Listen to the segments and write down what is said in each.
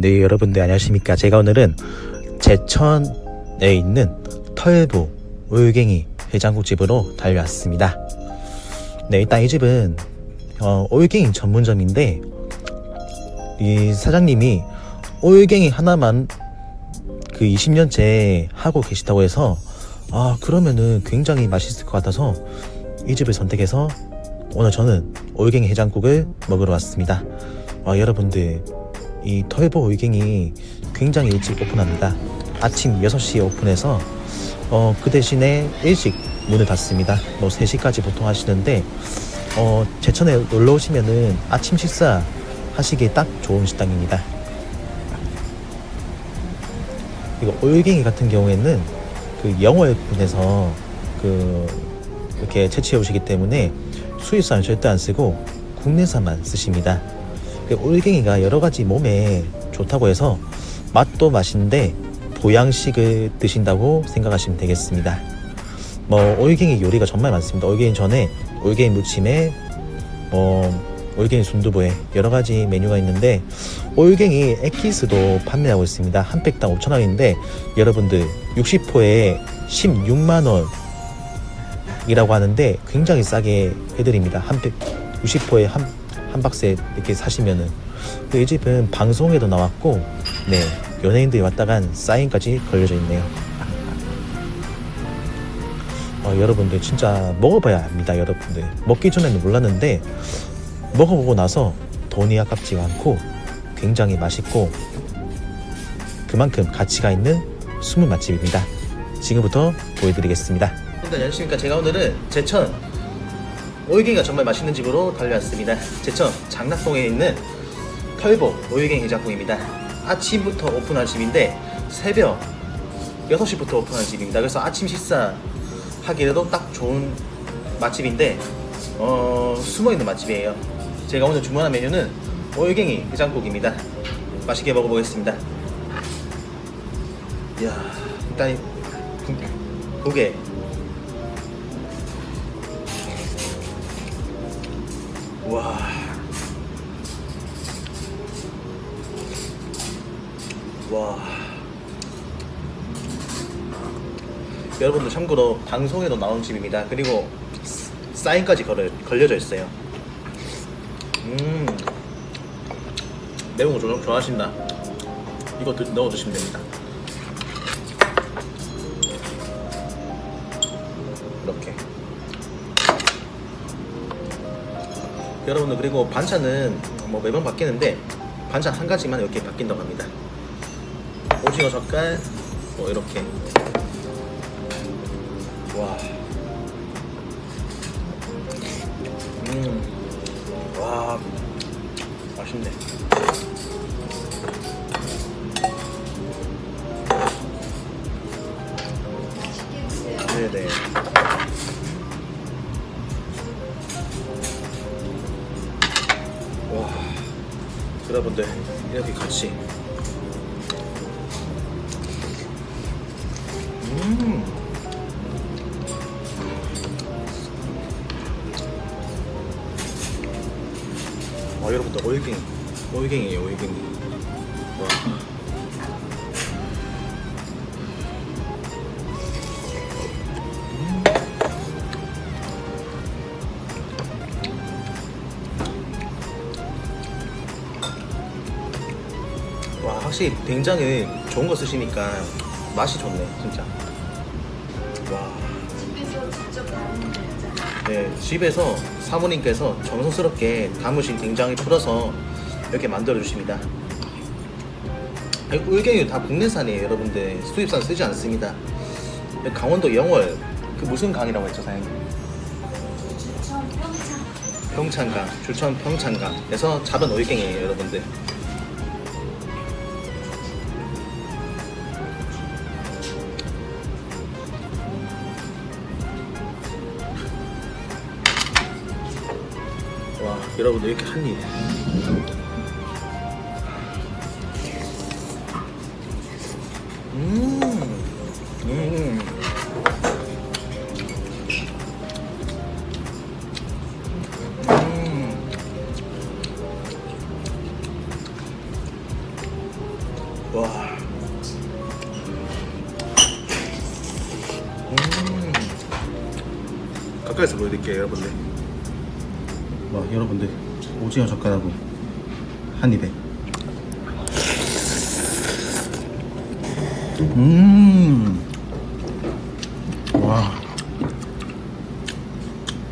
네 여러분들 안녕하십니까? 제가 오늘은 제천에 있는 털보 올갱이 해장국 집으로 달려왔습니다. 네 일단 이 집은 어, 올갱이 전문점인데 이 사장님이 올갱이 하나만 그 20년째 하고 계시다고 해서 아 그러면은 굉장히 맛있을 것 같아서 이 집을 선택해서 오늘 저는 올갱이 해장국을 먹으러 왔습니다. 아, 여러분들 이 털보 올갱이 굉장히 일찍 오픈합니다. 아침 6시에 오픈해서 어, 그 대신에 일찍 문을 닫습니다. 뭐 3시까지 보통 하시는데 어, 제천에 놀러 오시면은 아침 식사 하시기에 딱 좋은 식당입니다. 이거 올갱이 같은 경우에는 그 영월 분에서 그 이렇게 채취해 오시기 때문에 수입산을 절대 안 쓰고 국내산만 쓰십니다. 그 올갱이가 여러 가지 몸에 좋다고 해서 맛도 맛인데 보양식을 드신다고 생각하시면 되겠습니다. 뭐 올갱이 요리가 정말 많습니다. 올갱이 전에 올갱이 무침에 뭐 올갱이 순두부에 여러 가지 메뉴가 있는데 올갱이 액기스도 판매하고 있습니다. 한 팩당 5,000원인데 여러분들 60포에 16만 원이라고 하는데 굉장히 싸게 해드립니다. 한 팩 60포에 한, 한 박스에 이렇게 사시면은 그이 집은 방송에도 나왔고 네 연예인들이 왔다 간 사인까지 걸려져 있네요. 어, 여러분들 진짜 먹어봐야 합니다. 여러분들 먹기 전에는 몰랐는데 먹어보고 나서 돈이 아깝지가 않고 굉장히 맛있고 그만큼 가치가 있는 숨은 맛집입니다. 지금부터 보여드리겠습니다. 일단 안녕하십니까. 제가 오늘은 제천 오이갱이가 정말 맛있는 집으로 달려왔습니다. 제천 장락동에 있는 털보 오이갱이 해장국입니다. 아침부터 오픈한 집인데 새벽 6시부터 오픈한 집입니다. 그래서 아침 식사 하기에도 딱 좋은 맛집인데 어, 숨어있는 맛집이에요. 제가 오늘 주문한 메뉴는 올갱이 해장국입니다. 맛있게 먹어보겠습니다. 이야, 일단 국에 와. 와. 여러분들 참고로 방송에도 나온 집입니다. 그리고 사인까지 걸려, 걸려져 있어요. 음 매운 거 좋아, 좋아하신다 이거 드, 넣어 드시면 됩니다 여러분들 그리고 반찬은 뭐 매번 바뀌는데 반찬 한 가지만 이렇게 바뀐다고 합니다. 오징어 젓갈 뭐 이렇게. 와. 음. 와. 맛있네. 네네 여러분들 이렇게 같이. 음. 와 여러분들 오일갱이 오일갱이에요 오일갱이 확실히 된장을 좋은 거 쓰시니까 맛이 좋네 진짜 와 집에서 직접 담는 된장. 네, 집에서 사모님께서 정성스럽게 담으신 된장을 풀어서 이렇게 만들어 주십니다. 울갱이 다 국내산이에요, 여러분들. 수입산 쓰지 않습니다. 강원도 영월 그 무슨 강이라고 했죠, 사장님? 주천 평창. 평창강, 주천 평창강에서 잡은 올갱이에요, 여러분들. 여러분들 이렇게 한 입. 음, 음. 음. 와. 음. 가까이서 보여드릴게요, 여러분들. 와, 여러분들. 오징어 젓갈하고 한 입에. 음. 와.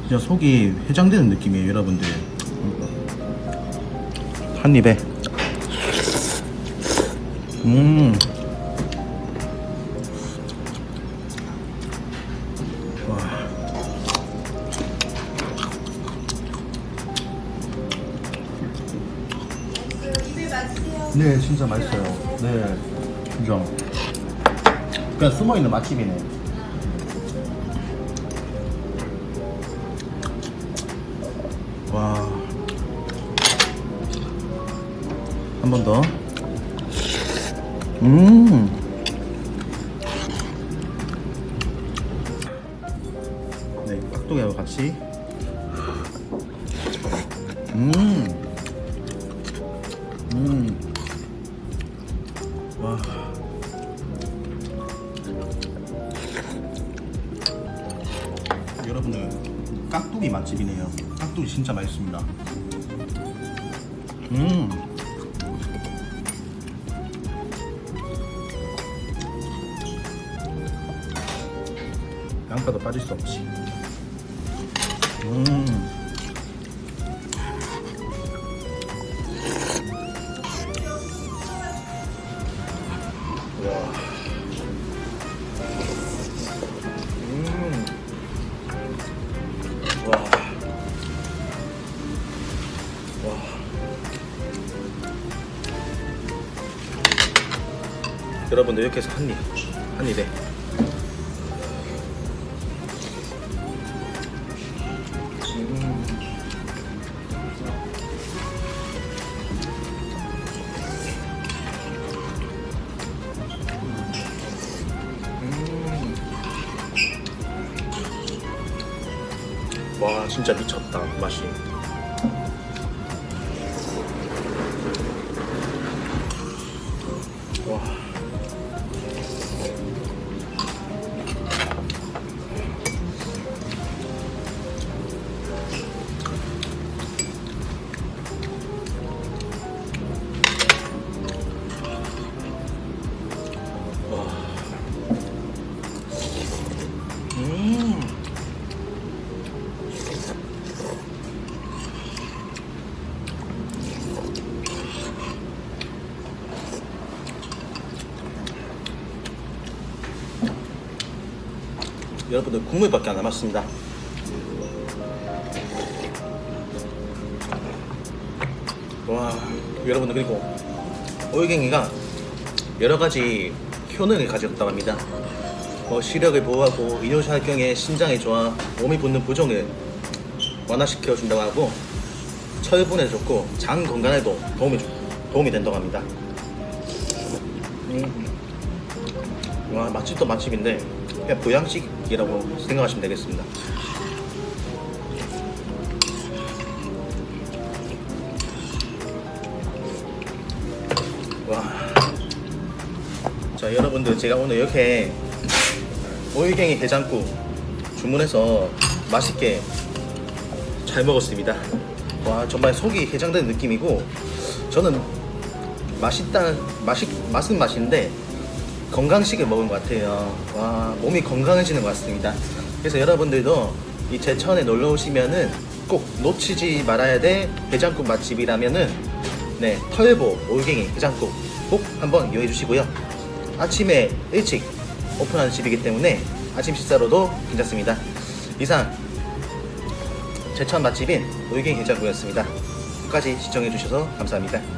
진짜 속이 해장되는 느낌이에요, 여러분들. 한 입에. 음. 네, 진짜 맛있어요. 네. 진짜. 그냥 숨어 있는 맛집이네. 와. 한 번 더. 음. 네, 깍두기하고 같이. 여러분들 깍두기 맛집이네요. 깍두기 진짜 맛있습니다. 음. 양파도 빠질 수 없지. 음. 여러분들 이렇게 해서 한 입, 한 입에. 음. 음. 와 진짜 미쳤다 맛이 여러분들 국물밖에 안 남았습니다. 와, 여러분들 그리고 올갱이가 여러 가지 효능을 가지고 있다고 합니다. 뭐 시력을 보호하고 이뇨작용에 신장에 좋아 몸이 붙는 부종을 완화시켜 준다고 하고 철분에 좋고 장 건강에도 도움이 주- 도움이 된다고 합니다. 음. 와 맛집도 맛집인데 그냥 보양식 이라고 생각하시면 되겠습니다. 와. 자 여러분들 제가 오늘 이렇게 오일갱이 해장국 주문해서 맛있게 잘 먹었습니다. 와 정말 속이 해장되는 느낌이고 저는 맛있다 맛이 맛은 맛인데 건강식을 먹은 것 같아요. 와 몸이 건강해지는 것 같습니다. 그래서 여러분들도 이 제천에 놀러 오시면은 꼭 놓치지 말아야 될 해장국 맛집이라면은 네 털보 올갱이 해장국 꼭 한번 이용해 주시고요. 아침에 일찍 오픈하는 집이기 때문에 아침 식사로도 괜찮습니다. 이상 제천 맛집인 올갱이 해장국이었습니다. 끝까지 시청해 주셔서 감사합니다.